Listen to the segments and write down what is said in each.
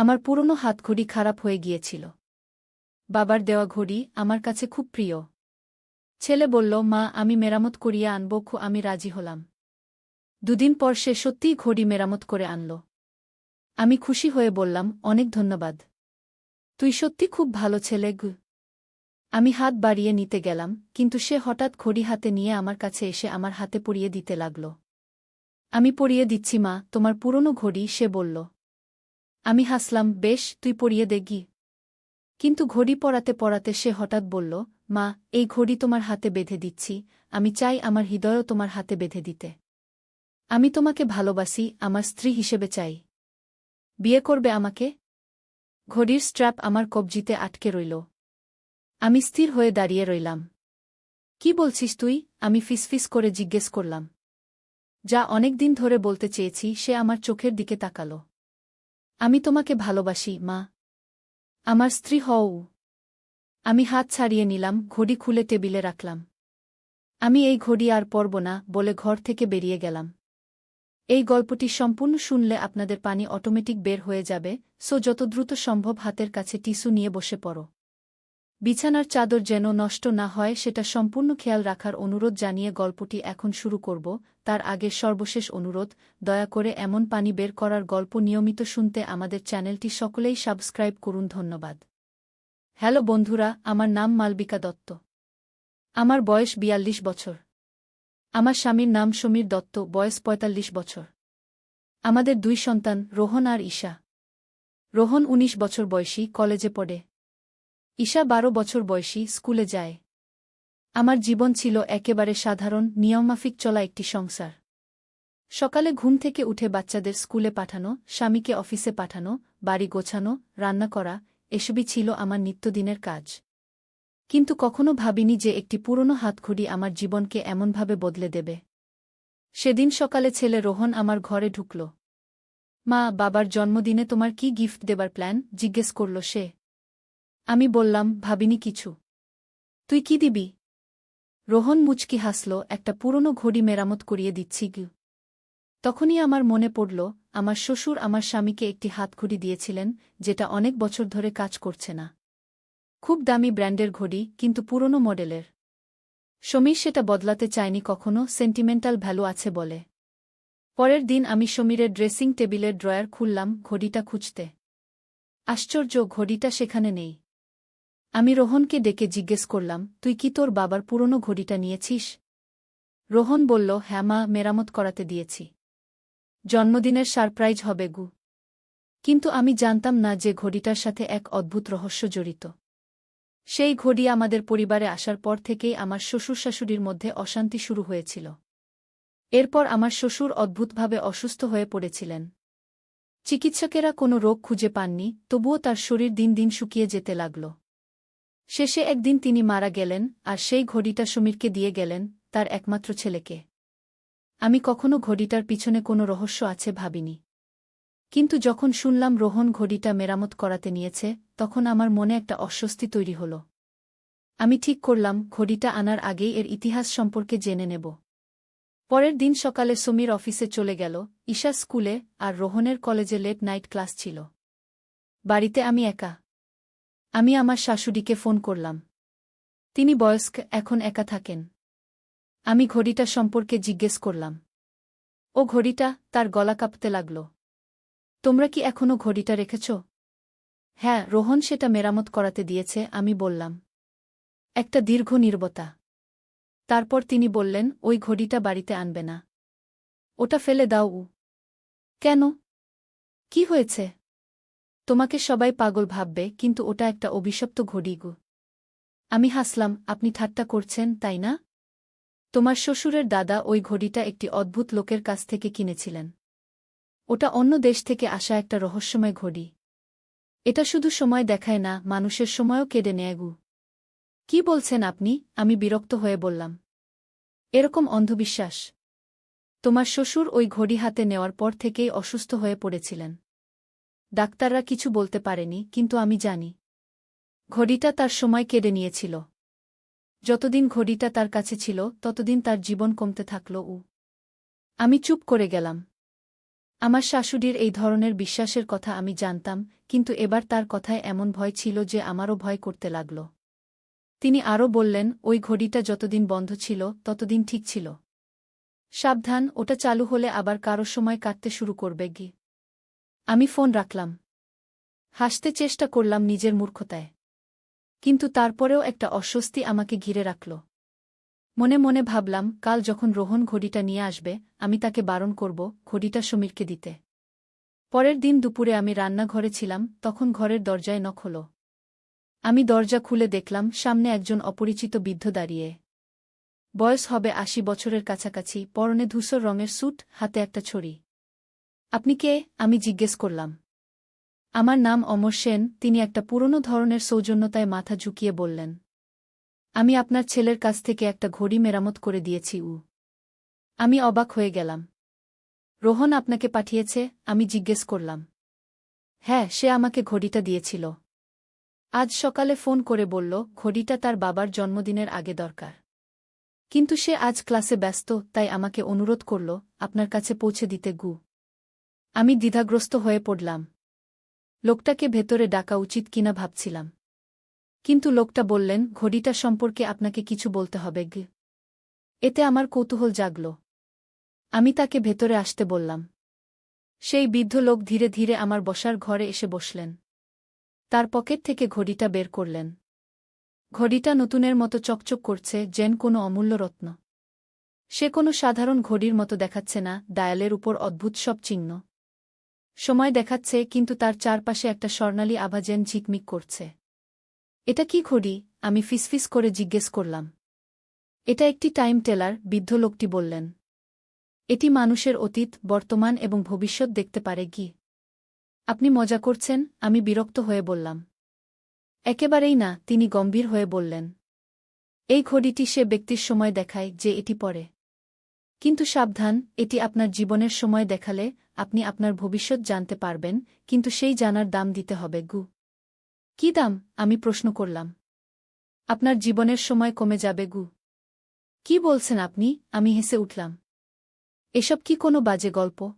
আমার পুরনো হাতঘড়ি খারাপ হয়ে গিয়েছিল। বাবার দেওয়া ঘড়ি আমার কাছে খুব প্রিয়। ছেলে বলল, মা, আমি মেরামত করিয়া আনব, খু, আমি রাজি হলাম। দুদিন পর সে সত্যিই ঘড়ি মেরামত করে আনল। আমি খুশি হয়ে বললাম, অনেক ধন্যবাদ। তুই সত্যি খুব ভালো ছেলে, গু। আমি হাত বাড়িয়ে নিতে গেলাম, কিন্তু সে হঠাৎ ঘড়ি হাতে নিয়ে আমার কাছে এসে আমার হাতে পরিয়ে দিতে লাগল। আমি পরিয়ে দিচ্ছি, মা, তোমার পুরনো ঘড়ি, সে বলল। আমি হাসলাম, বেশ, তুই পরিয়ে দেখি কিন্তু ঘড়ি পরাতে পরাতে সে হঠাৎ বলল, মা, এই ঘড়ি তোমার হাতে বেঁধে দিচ্ছি। আমি চাই আমার হৃদয়ও তোমার হাতে বেঁধে দিতে। আমি তোমাকে ভালোবাসি, আমার স্ত্রী হিসেবে চাই। বিয়ে করবে আমাকে? ঘড়ির স্ট্র্যাপ আমার কবজিতে আটকে রইল। আমি স্থির হয়ে দাঁড়িয়ে রইলাম। কি বলছিস তুই? আমি ফিসফিস করে জিজ্ঞেস করলাম। যা অনেক দিন ধরে বলতে চেয়েছি, সে আমার চোখের দিকে তাকালো। আমি তোমাকে ভালোবাসি, মা। আমার স্ত্রী, হও। আমি হাত ছাড়িয়ে নিলাম, ঘড়ি খুলে টেবিলে রাখলাম। আমি এই ঘড়ি আর পরব না বলে ঘর থেকে বেরিয়ে গেলাম। এই গল্পটি সম্পূর্ণ শুনলে আপনাদের পানি অটোমেটিক বের হয়ে যাবে, সো যত দ্রুত সম্ভব হাতের কাছে টিস্যু নিয়ে বসে পড়ো। বিছানার চাদর যেন নষ্ট না হয় সেটা সম্পূর্ণ খেয়াল রাখার অনুরোধ জানিয়ে গল্পটি এখন শুরু করব, তার আগে সর্বশেষ অনুরোধ, দয়া করে এমন পানি বের করার গল্প নিয়মিত শুনতে আমাদের চ্যানেলটি সকলেই সাবস্ক্রাইব করুন, ধন্যবাদ। হ্যালো বন্ধুরা, আমার নাম মালবিকা দত্ত। আমার বয়স বিয়াল্লিশ বছর। আমার স্বামীর নাম সমীর দত্ত, বয়স পঁয়তাল্লিশ বছর। আমাদের দুই সন্তান, রোহন আর ঈশা। রোহন ১৯ বছর বয়সী, কলেজে পড়ে। ঈশা বারো বছর বয়সী স্কুলে যায়। আমার জীবন ছিল একেবারে সাধারণ, নিয়মমাফিক চলা একটি সংসার। সকালে ঘুম থেকে উঠে বাচ্চাদের স্কুলে পাঠানো, স্বামীকে অফিসে পাঠানো, বাড়ি গোছানো, রান্না করা, এসবই ছিল আমার নিত্যদিনের কাজ। কিন্তু কখনো ভাবিনি যে একটি পুরনো হাতঘড়ি আমার জীবনকে এমনভাবে বদলে দেবে। সেদিন সকালে ছেলে রোহন আমার ঘরে ঢুকল। মা, বাবার জন্মদিনে তোমার কি গিফট দেবার প্ল্যান? জিজ্ঞেস করল সে। আমি বললাম, ভাবিনি কিছু। তুই কি দিবি? রোহন মুচকি হাসল, একটা পুরনো ঘড়ি মেরামত করিয়ে দিচ্ছি গু তখনই আমার মনে পড়ল, আমার শ্বশুর আমার স্বামীকে একটি হাতঘড়ি দিয়েছিলেন, যেটা অনেক বছর ধরে কাজ করছে না। খুব দামি ব্র্যান্ডের ঘড়ি, কিন্তু পুরনো মডেলের। সমীর সেটা বদলাতে চায়নি কখনো, সেন্টিমেন্টাল ভ্যালু আছে বলে। পরের দিন আমি সমীরের ড্রেসিং টেবিলের ড্রয়ার খুললাম, ঘড়িটা খুঁজতে। আশ্চর্য, ঘড়িটা সেখানে নেই। আমি রোহনকে ডেকে জিজ্ঞেস করলাম, তুই কি তোর বাবার পুরনো ঘড়িটা নিয়েছিস? রোহন বলল হ্যাঁ মা, মেরামত করাতে দিয়েছি। জন্মদিনের সারপ্রাইজ হবে গু। কিন্তু আমি জানতাম না যে ঘড়িটার সাথে এক অদ্ভুত রহস্য জড়িত। সেই ঘড়ি আমাদের পরিবারে আসার পর থেকেই আমার শ্বশুর শাশুড়ির মধ্যে অশান্তি শুরু হয়েছিল। এরপর আমার শ্বশুর অদ্ভুতভাবে অসুস্থ হয়ে পড়েছিলেন। চিকিৎসকেরা কোনো রোগ খুঁজে পাননি, তবুও তার শরীর দিন দিন শুকিয়ে যেতে লাগল। শেষে একদিন তিনি মারা গেলেন, আর সেই ঘড়িটা সমীরকে দিয়ে গেলেন, তার একমাত্র ছেলেকে। আমি কখনো ঘড়িটার পিছনে কোনো রহস্য আছে ভাবিনি। কিন্তু যখন শুনলাম রোহন ঘড়িটা মেরামত করাতে নিয়েছে, তখন আমার মনে একটা অস্বস্তি তৈরি হল। আমি ঠিক করলাম, ঘড়িটা আনার আগেই এর ইতিহাস সম্পর্কে জেনে নেব। পরের দিন সকালে সমীর অফিসে চলে গেল, ঈশা স্কুলে, আর রোহনের কলেজে লেট নাইট ক্লাস ছিল। বাড়িতে আমি একা। আমি আমার শাশুড়িকে ফোন করলাম। তিনি বয়স্ক, এখন একা থাকেন। আমি ঘড়িটা সম্পর্কে জিজ্ঞেস করলাম। ও ঘড়িটা তার গলা কাঁপতে লাগল। তোমরা কি এখনও ঘড়িটা রেখেছ? হ্যাঁ রোহন সেটা মেরামত করাতে দিয়েছে, আমি বললাম। একটা দীর্ঘ নির্বতা। তারপর তিনি বললেন, ওই ঘড়িটা বাড়িতে আনবে না। ওটা ফেলে দাও কেন? কি হয়েছে? তোমাকে সবাই পাগল ভাববে, কিন্তু ওটা একটা অভিশপ্ত ঘড়ি গু আমি হাসলাম, আপনি ঠাট্টা করছেন, তাই না? তোমার শ্বশুরের দাদা ওই ঘড়িটা একটি অদ্ভুত লোকের কাছ থেকে কিনেছিলেন। ওটা অন্য দেশ থেকে আসা একটা রহস্যময় ঘড়ি। এটা শুধু সময় দেখায় না, মানুষের সময়ও কেড়ে নেয় গু। কি বলছেন আপনি? আমি বিরক্ত হয়ে বললাম। এরকম অন্ধবিশ্বাস। তোমার শ্বশুর ওই ঘড়ি হাতে নেওয়ার পর থেকেই অসুস্থ হয়ে পড়েছিলেন। ডাক্তাররা কিছু বলতে পারেনি, কিন্তু আমি জানি। ঘড়িটা তার সময় কেড়ে নিয়েছিল। যতদিন ঘড়িটা তার কাছে ছিল, ততদিন তার জীবন কমতে থাকল, উ। আমি চুপ করে গেলাম। আমার শাশুড়ির এই ধরনের বিশ্বাসের কথা আমি জানতাম, কিন্তু এবার তার কথায় এমন ভয় ছিল যে আমারও ভয় করতে লাগল। তিনি আরও বললেন, ওই ঘড়িটা যতদিন বন্ধ ছিল, ততদিন ঠিক ছিল। সাবধান, ওটা চালু হলে আবার কারও সময় কাটতে শুরু করবে, গি। আমি ফোন রাখলাম। হাসতে চেষ্টা করলাম নিজের মূর্খতায়। কিন্তু তারপরেও একটা অস্বস্তি আমাকে ঘিরে রাখল। মনে মনে ভাবলাম, কাল যখন রোহন ঘড়িটা নিয়ে আসবে, আমি তাকে বারণ করব, ঘড়িটা সমীরকে দিতে। পরের দিন দুপুরে আমি রান্নাঘরে ছিলাম, তখন ঘরের দরজায় নখ হল। আমি দরজা খুলে দেখলাম, সামনে একজন অপরিচিত বৃদ্ধ দাঁড়িয়ে। বয়স হবে আশি বছরের কাছাকাছি, পরনে ধূসর রঙের স্যুট, হাতে একটা ছড়ি। আপনি কে? আমি জিজ্ঞেস করলাম। আমার নাম অমর সেন, তিনি একটা পুরনো ধরনের সৌজন্যতায় মাথা ঝুঁকিয়ে বললেন। আমি আপনার ছেলের কাছ থেকে একটা ঘড়ি মেরামত করে দিয়েছি, উ। আমি অবাক হয়ে গেলাম। রোহন আপনাকে পাঠিয়েছে, আমি জিজ্ঞেস করলাম। হ্যাঁ সে আমাকে ঘড়িটা দিয়েছিল। আজ সকালে ফোন করে বলল, ঘড়িটা তার বাবার জন্মদিনের আগে দরকার। কিন্তু সে আজ ক্লাসে ব্যস্ত, তাই আমাকে অনুরোধ করল, আপনার কাছে পৌঁছে দিতে, গু। আমি দ্বিধাগ্রস্ত হয়ে পড়লাম। লোকটাকে ভেতরে ডাকা উচিত কিনা ভাবছিলাম। কিন্তু লোকটা বললেন, ঘড়িটা সম্পর্কে আপনাকে কিছু বলতে হবে গে এতে আমার কৌতূহল জাগল। আমি তাকে ভেতরে আসতে বললাম। সেই বৃদ্ধ লোক ধীরে ধীরে আমার বসার ঘরে এসে বসলেন। তার পকেট থেকে ঘড়িটা বের করলেন। ঘড়িটা নতুনের মতো চকচক করছে, যেন কোনো অমূল্য রত্ন। সে কোনো সাধারণ ঘড়ির মতো দেখাচ্ছে না, ডায়ালের উপর অদ্ভুত সব চিহ্ন। সময় দেখাচ্ছে কিন্তু তার চারপাশে একটা স্বর্ণালী আভাজেন ঝিকমিক করছে। এটা কি ঘড়ি? আমি ফিসফিস করে জিজ্ঞেস করলাম। এটা একটি টাইম টেলার, বৃদ্ধ লোকটি বললেন। এটি মানুষের অতীত, বর্তমান এবং ভবিষ্যৎ দেখতে পারে কি? আপনি মজা করছেন, আমি বিরক্ত হয়ে বললাম। একেবারেই না, তিনি গম্ভীর হয়ে বললেন। এই ঘড়িটি সে ব্যক্তির সময় দেখায় যে এটি পরে। কিন্তু সাবধান, এটি আপনার জীবনের সময় দেখালে আপনি আপনার ভবিষ্যৎ জানতে পারবেন, কিন্তু সেই জানার দাম দিতে হবে, গু। কি দাম? আমি প্রশ্ন করলাম। আপনার জীবনের সময় কমে যাবে, গু। কি বলছেন আপনি? আমি হেসে উঠলাম। এসব কি কোনো বাজে গল্প?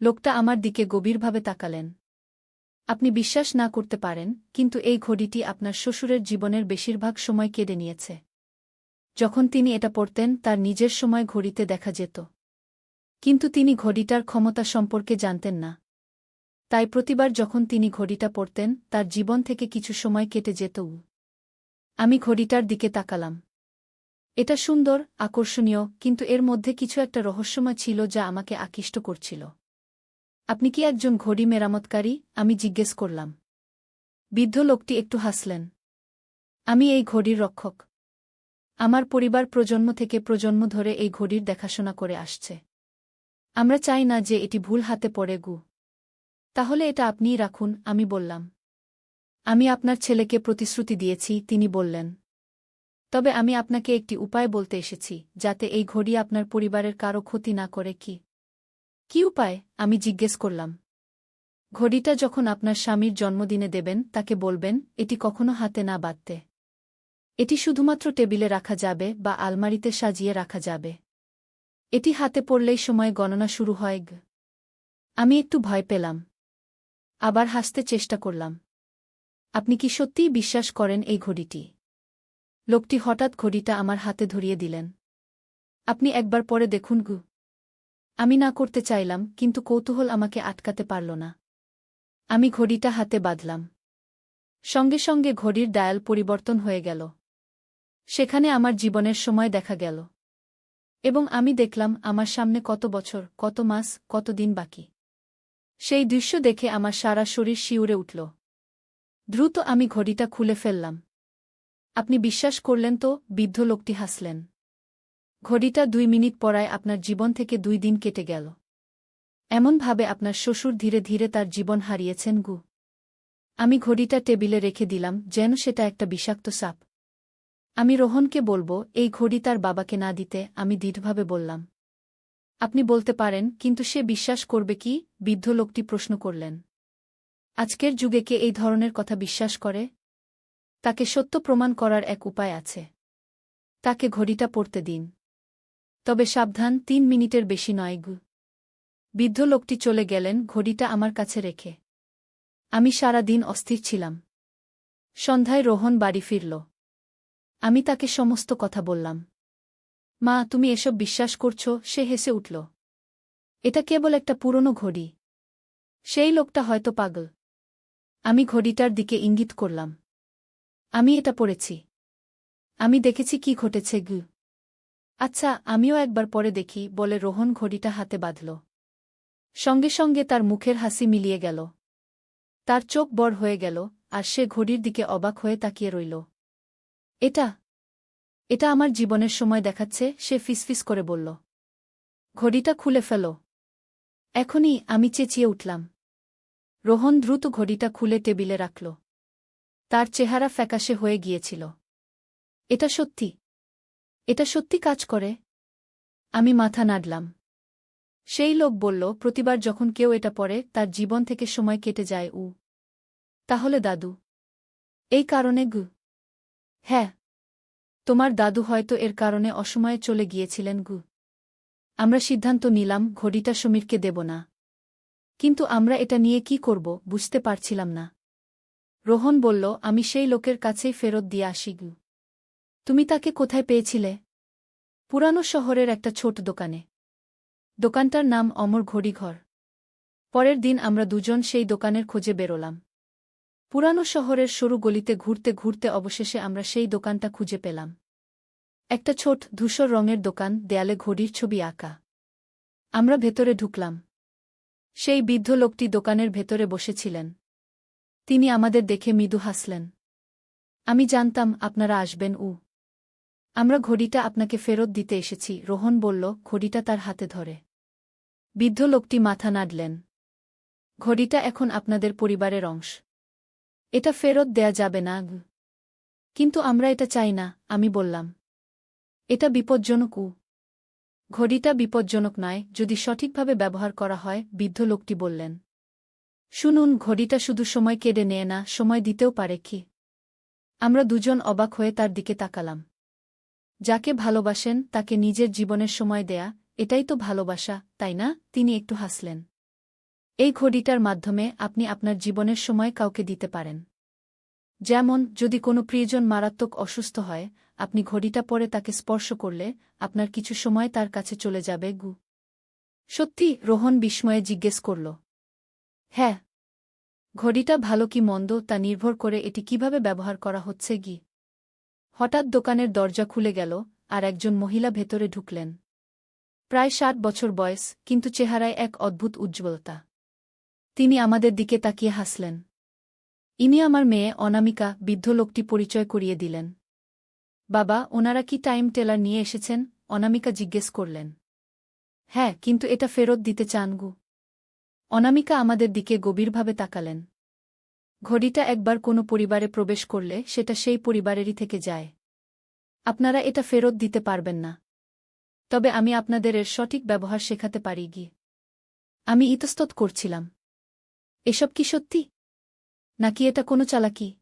লোকটা আমার দিকে গভীরভাবে তাকালেন। আপনি বিশ্বাস না করতে পারেন, কিন্তু এই ঘড়িটি আপনার শ্বশুরের জীবনের বেশিরভাগ সময় কেড়ে নিয়েছে। যখন তিনি এটা পড়তেন, তার নিজের সময় ঘড়িতে দেখা যেত। কিন্তু তিনি ঘড়িটার ক্ষমতা সম্পর্কে জানতেন না। তাই প্রতিবার যখন তিনি ঘড়িটা পড়তেন, তার জীবন থেকে কিছু সময় কেটে যেত। আমি ঘড়িটার দিকে তাকালাম। এটা সুন্দর, আকর্ষণীয়, কিন্তু এর মধ্যে কিছু একটা রহস্যময় ছিল যা আমাকে আকৃষ্ট করছিল। আপনি কি একজন ঘড়ি মেরামতকারী? আমি জিজ্ঞেস করলাম। বৃদ্ধ লোকটি একটু হাসলেন। আমি এই ঘড়ির রক্ষক। আমার পরিবার প্রজন্ম থেকে প্রজন্ম ধরে এই ঘড়ির দেখাশোনা করে আসছে। আমরা চাই না যে এটি ভুল হাতে পড়ে, গু। তাহলে এটা আপনিই রাখুন, আমি বললাম। আমি আপনার ছেলেকে প্রতিশ্রুতি দিয়েছি, তিনি বললেন। তবে আমি আপনাকে একটি উপায় বলতে এসেছি, যাতে এই ঘড়ি আপনার পরিবারের কারও ক্ষতি না করে, কি? কি উপায়? আমি জিজ্ঞেস করলাম। ঘড়িটা যখন আপনার স্বামীর জন্মদিনে দেবেন, তাকে বলবেন, এটি কখনো হাতে না বাঁধতে। এটি শুধুমাত্র টেবিলে রাখা যাবে বা আলমারিতে সাজিয়ে রাখা যাবে। এটি হাতে পড়লেই সময় গণনা শুরু হয় আমি একটু ভয় পেলাম। আবার হাসতে চেষ্টা করলাম। আপনি কি সত্যিই বিশ্বাস করেন এই ঘড়িটি? লোকটি হঠাৎ ঘড়িটা আমার হাতে ধরিয়ে দিলেন। আপনি একবার পরে দেখুন, গু। আমি না করতে চাইলাম, কিন্তু কৌতূহল আমাকে আটকাতে পারল না। আমি ঘড়িটা হাতে বাঁধলাম। সঙ্গে সঙ্গে ঘড়ির ডায়াল পরিবর্তন হয়ে গেল। সেখানে আমার জীবনের সময় দেখা গেল। এবং আমি দেখলাম আমার সামনে কত বছর, কত মাস, কত দিন বাকি। সেই দৃশ্য দেখে আমার সারা শরীর শিউরে উঠল। দ্রুত আমি ঘড়িটা খুলে ফেললাম। আপনি বিশ্বাস করলেন তো, বৃদ্ধ লোকটি হাসলেন। ঘড়িটা দুই মিনিট পরায় আপনার জীবন থেকে দুই দিন কেটে গেল। এমনভাবে আপনার শ্বশুর ধীরে ধীরে তার জীবন হারিয়েছেন গু। আমি ঘড়িটা টেবিলে রেখে দিলাম, যেন সেটা একটা বিষাক্ত সাপ। আমি রোহনকে বলব, এই ঘড়ি তার বাবাকে না দিতে আমি দৃঢ়ভাবে বললাম। আপনি বলতে পারেন, কিন্তু সে বিশ্বাস করবে কি? বৃদ্ধ লোকটি প্রশ্ন করলেন। আজকের যুগে কে এই ধরনের কথা বিশ্বাস করে? তাকে সত্য প্রমাণ করার এক উপায় আছে। তাকে ঘড়িটা পড়তে দিন। তবে সাবধান, তিন মিনিটের বেশি নয় গু। বৃদ্ধ লোকটি চলে গেলেন, ঘড়িটা আমার কাছে রেখে। আমি সারা দিন অস্থির ছিলাম। সন্ধ্যায় রোহন বাড়ি ফিরল। আমি তাকে সমস্ত কথা বললাম। মা, তুমি এসব বিশ্বাস করছ, সে হেসে উঠল। এটা কেবল একটা পুরনো ঘড়ি। সেই লোকটা হয়তো পাগল। আমি ঘড়িটার দিকে ইঙ্গিত করলাম। আমি এটা পড়েছি। আমি দেখেছি কি ঘটেছে, গু। আচ্ছা আমিও একবার পরে দেখি, বলে রোহন ঘড়িটা হাতে বাঁধল। সঙ্গে সঙ্গে তার মুখের হাসি মিলিয়ে গেল। তার চোখ বড় হয়ে গেল, আর সে ঘড়ির দিকে অবাক হয়ে তাকিয়ে রইল। এটা এটা আমার জীবনের সময় দেখাচ্ছে, সে ফিসফিস করে বলল। ঘড়িটা খুলে ফেল। এখনই আমি চেঁচিয়ে উঠলাম। রোহন দ্রুত ঘড়িটা খুলে টেবিলে রাখল। তার চেহারা ফ্যাকাশে হয়ে গিয়েছিল। এটা সত্যি। এটা সত্যি কাজ করে। আমি মাথা নাড়লাম। সেই লোক বলল, প্রতিবার যখন কেউ এটা পড়ে, তার জীবন থেকে সময় কেটে যায়, উ। তাহলে দাদু, এই কারণে গু। হ্যাঁ তোমার দাদু হয়তো এর কারণে অসময়ে চলে গিয়েছিলেন গু। আমরা সিদ্ধান্ত নিলাম, ঘড়িটা সমীরকে দেব না। কিন্তু আমরা এটা নিয়ে কি করব, বুঝতে পারছিলাম না। রোহন বলল, আমি সেই লোকের কাছেই ফেরত দিয়ে আসি গু। তুমি তাকে কোথায় পেয়েছিলে? পুরানো শহরের একটা ছোট দোকানে। দোকানটার নাম অমর ঘড়িঘর। পরের দিন আমরা দুজন সেই দোকানের খোঁজে বেরোলাম। পুরানো শহরের সরু গলিতে ঘুরতে ঘুরতে অবশেষে আমরা সেই দোকানটা খুঁজে পেলাম। একটা ছোট ধূসর রঙের দোকান, দেয়ালে ঘড়ির ছবি আঁকা। আমরা ভেতরে ঢুকলাম। সেই বৃদ্ধ লোকটি দোকানের ভেতরে বসেছিলেন। তিনি আমাদের দেখে মৃদু হাসলেন। আমি জানতাম, আপনারা আসবেন উ আমরা ঘড়িটা আপনাকে ফেরত দিতে এসেছি, রোহন বলল, ঘড়িটা তার হাতে ধরে। বৃদ্ধ লোকটি মাথা নাড়লেন। ঘড়িটা এখন আপনাদের পরিবারের অংশ। এটা ফেরত দেয়া যাবে না কিন্তু আমরা এটা চাই না, আমি বললাম। এটা বিপজ্জনক, উ। ঘড়িটা বিপজ্জনক নয়, যদি সঠিকভাবে ব্যবহার করা হয়, বৃদ্ধ লোকটি বললেন। শুনুন, ঘড়িটা শুধু সময় কেড়ে নেয় না, সময় দিতেও পারে কি? আমরা দুজন অবাক হয়ে তার দিকে তাকালাম। যাকে ভালোবাসেন, তাকে নিজের জীবনের সময় দেয়া, এটাই তো ভালোবাসা, তাই না? তিনি একটু হাসলেন। এই ঘড়িটার মাধ্যমে আপনি আপনার জীবনের সময় কাউকে দিতে পারেন। যেমন, যদি কোনো প্রিয়জন মারাত্মক অসুস্থ হয়, আপনি ঘড়িটা পরে তাকে স্পর্শ করলে আপনার কিছু সময় তার কাছে চলে যাবে গু। সত্যি, রোহন বিস্ময়ে জিজ্ঞেস করল। হ্যাঁ। ঘড়িটা ভালো কি মন্দ তা নির্ভর করে এটি কীভাবে ব্যবহার করা হচ্ছে গি। হঠাৎ দোকানের দরজা খুলে গেল আর একজন মহিলা ভেতরে ঢুকলেন। প্রায় ষাট বছর বয়স, কিন্তু চেহারায় এক অদ্ভুত উজ্জ্বলতা। তিনি আমাদের দিকে তাকিয়ে হাসলেন। ইনি আমার মেয়ে অনামিকা বৃদ্ধ লোকটি পরিচয় করিয়ে দিলেন। বাবা, ওনারা কি টাইম টেলার নিয়ে এসেছেন? অনামিকা জিজ্ঞেস করলেন। হ্যাঁ কিন্তু এটা ফেরত দিতে চান গু। অনামিকা আমাদের দিকে গভীরভাবে তাকালেন। ঘড়িটা একবার কোনো পরিবারে প্রবেশ করলে সেটা সেই পরিবারেরই থেকে যায়। আপনারা এটা ফেরত দিতে পারবেন না। তবে আমি আপনাদের এর সঠিক ব্যবহার শেখাতে পারি গিয়ে আমি ইতস্তত করছিলাম। এসব কি সত্যি? নাকি এটা কোনো চালাকি?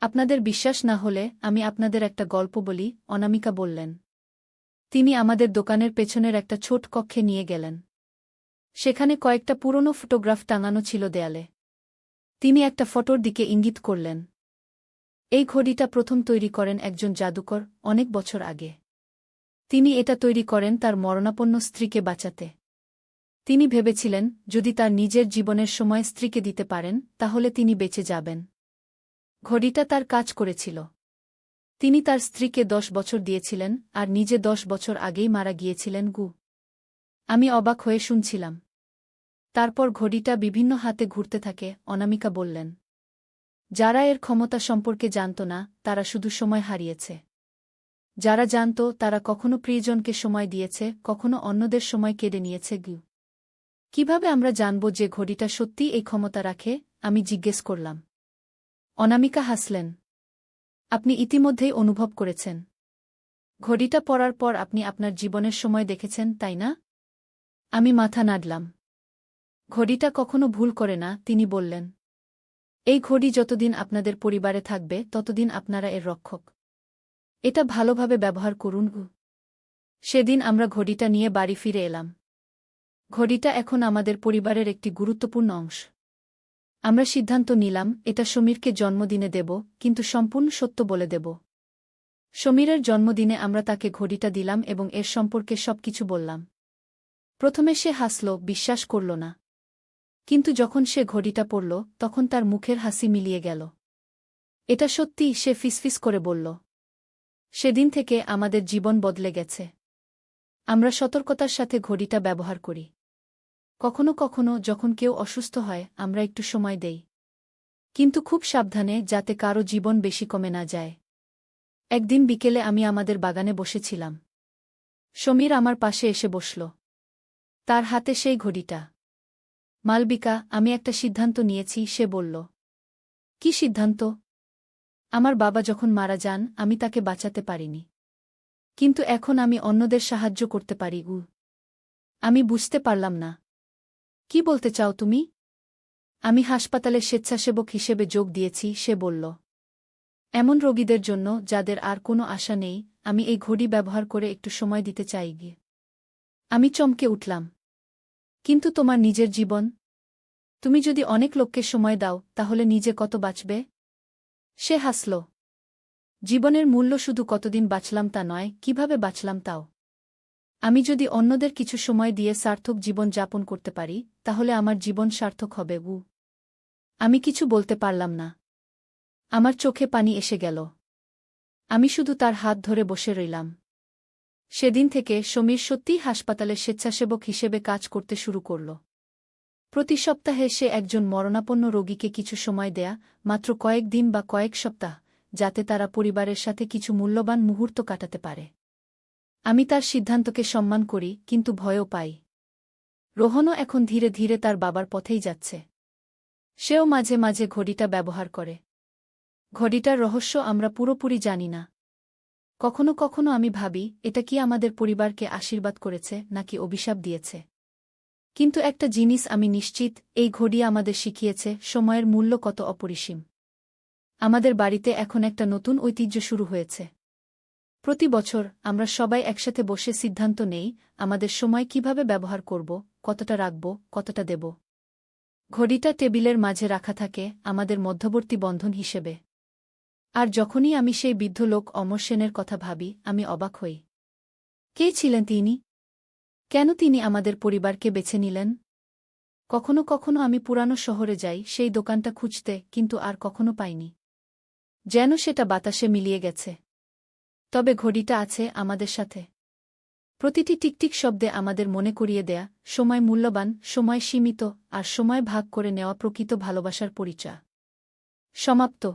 আপনাদের বিশ্বাস না হলে আমি আপনাদের একটা গল্প বলি, অনামিকা বললেন। তিনি আমাদের দোকানের পেছনের একটা ছোট কক্ষে নিয়ে গেলেন। সেখানে কয়েকটা পুরনো ফটোগ্রাফ টাঙানো ছিল দেয়ালে। তিনি একটা ফটোর দিকে ইঙ্গিত করলেন। এই ঘড়িটা প্রথম তৈরি করেন একজন জাদুকর, অনেক বছর আগে। তিনি এটা তৈরি করেন তার মরণাপন্ন স্ত্রীকে বাঁচাতে। তিনি ভেবেছিলেন, যদি তার নিজের জীবনের সময় স্ত্রীকে দিতে পারেন, তাহলে তিনি বেঁচে যাবেন। ঘড়িটা তার কাজ করেছিল। তিনি তার স্ত্রীকে দশ বছর দিয়েছিলেন, আর নিজে দশ বছর আগেই মারা গিয়েছিলেন গু। আমি অবাক হয়ে শুনছিলাম। তারপর ঘড়িটা বিভিন্ন হাতে ঘুরতে থাকে, অনামিকা বললেন। যারা এর ক্ষমতা সম্পর্কে জানত না, তারা শুধু সময় হারিয়েছে। যারা জানত, তারা কখনো প্রিয়জনকে সময় দিয়েছে, কখনো অন্যদের সময় কেড়ে নিয়েছে গু। কীভাবে আমরা জানব যে ঘড়িটা সত্যি এই ক্ষমতা রাখে? আমি জিজ্ঞেস করলাম। অনামিকা হাসলেন। আপনি ইতিমধ্যেই অনুভব করেছেন। ঘড়িটা পড়ার পর আপনি আপনার জীবনের সময় দেখেছেন, তাই না? আমি মাথা নাড়লাম। ঘড়িটা কখনো ভুল করে না, তিনি বললেন। এই ঘড়ি যতদিন আপনাদের পরিবারে থাকবে, ততদিন আপনারা এর রক্ষক। এটা ভালোভাবে ব্যবহার করুন সেদিন আমরা ঘড়িটা নিয়ে বাড়ি ফিরে এলাম। ঘড়িটা এখন আমাদের পরিবারের একটি গুরুত্বপূর্ণ অংশ। আমরা সিদ্ধান্ত নিলাম, এটা সমীরকে জন্মদিনে দেব, কিন্তু সম্পূর্ণ সত্য বলে দেব। সমীরের জন্মদিনে আমরা তাকে ঘড়িটা দিলাম এবং এর সম্পর্কে সবকিছু বললাম। প্রথমে সে হাসল, বিশ্বাস করল না। কিন্তু যখন সে ঘড়িটা পড়ল, তখন তার মুখের হাসি মিলিয়ে গেল। এটা সত্যি সে ফিসফিস করে বলল। সেদিন থেকে আমাদের জীবন বদলে গেছে। আমরা সতর্কতার সাথে ঘড়িটা ব্যবহার করি। কখনো কখনো যখন কেউ অসুস্থ হয়, আমরা একটু সময় দেই। কিন্তু খুব সাবধানে যাতে কারও জীবন বেশি কমে না যায়। একদিন বিকেলে আমি আমাদের বাগানে বসেছিলাম। সমীর আমার পাশে এসে বসল। তার হাতে সেই ঘড়িটা। মালবিকা, আমি একটা সিদ্ধান্ত নিয়েছি, সে বলল, কি সিদ্ধান্ত? আমার বাবা যখন মারা যান, আমি তাকে বাঁচাতে পারিনি। কিন্তু এখন আমি অন্যদের সাহায্য করতে পারি উ আমি বুঝতে পারলাম না। কি বলতে চাও তুমি? আমি হাসপাতালে স্বেচ্ছাসেবক হিসেবে যোগ দিয়েছি, সে বলল। এমন রোগীদের জন্য যাদের আর কোনো আশা নেই, আমি এই ঘড়ি ব্যবহার করে একটু সময় দিতে চাই গিয়ে আমি চমকে উঠলাম। কিন্তু তোমার নিজের জীবন? তুমি যদি অনেক লোককে সময় দাও, তাহলে নিজে কত বাঁচবে? সে হাসল। জীবনের মূল্য শুধু কতদিন বাঁচলাম তা নয়, কীভাবে বাঁচলাম তাও? আমি যদি অন্যদের কিছু সময় দিয়ে সার্থক জীবন যাপন করতে পারি, তাহলে আমার জীবন সার্থক হবে উ আমি কিছু বলতে পারলাম না। আমার চোখে পানি এসে গেল। আমি শুধু তার হাত ধরে বসে রইলাম। সেদিন থেকে সমীর সত্যিই হাসপাতালে স্বেচ্ছাসেবক হিসেবে কাজ করতে শুরু করল। প্রতি সপ্তাহে সে একজন মরণাপন্ন রোগীকে কিছু সময় দেয়া, মাত্র কয়েক দিন বা কয়েক সপ্তাহ, যাতে তারা পরিবারের সাথে কিছু মূল্যবান মুহূর্ত কাটাতে পারে। আমি তার সিদ্ধান্তকে সম্মান করি, কিন্তু ভয়ও পাই। রোহনও এখন ধীরে ধীরে তার বাবার পথেই যাচ্ছে। সেও মাঝে মাঝে ঘড়িটা ব্যবহার করে। ঘড়িটার রহস্য আমরা পুরোপুরি জানি না। কখনো কখনো আমি ভাবি, এটা কি আমাদের পরিবারকে আশীর্বাদ করেছে, নাকি অভিশাপ দিয়েছে? কিন্তু একটা জিনিস আমি নিশ্চিত, এই ঘড়ি আমাদের শিখিয়েছে, সময়ের মূল্য কত অপরিসীম। আমাদের বাড়িতে এখন একটা নতুন ঐতিহ্য শুরু হয়েছে। প্রতি বছর আমরা সবাই একসাথে বসে সিদ্ধান্ত নেই, আমাদের সময় কীভাবে ব্যবহার করব, কতটা রাখব, কতটা দেব। ঘড়িটা টেবিলের মাঝে রাখা থাকে, আমাদের মধ্যবর্তী বন্ধন হিসেবে। আর যখনই আমি সেই বৃদ্ধ লোক অমর সেনের কথা ভাবি, আমি অবাক হই। কে ছিলেন তিনি? কেন তিনি আমাদের পরিবারকে বেছে নিলেন? কখনো কখনো আমি পুরানো শহরে যাই, সেই দোকানটা খুঁজতে, কিন্তু আর কখনো পাইনি। যেন সেটা বাতাসে মিলিয়ে গেছে। তবে ঘড়িটা আছে আমাদের সাথে। প্রতিটি টিকটিক শব্দে আমাদের মনে করিয়ে দেয়া, সময় মূল্যবান, সময় সীমিত, আর সময় ভাগ করে নেওয়া প্রকৃত ভালোবাসার পরিচয়। সমাপ্ত।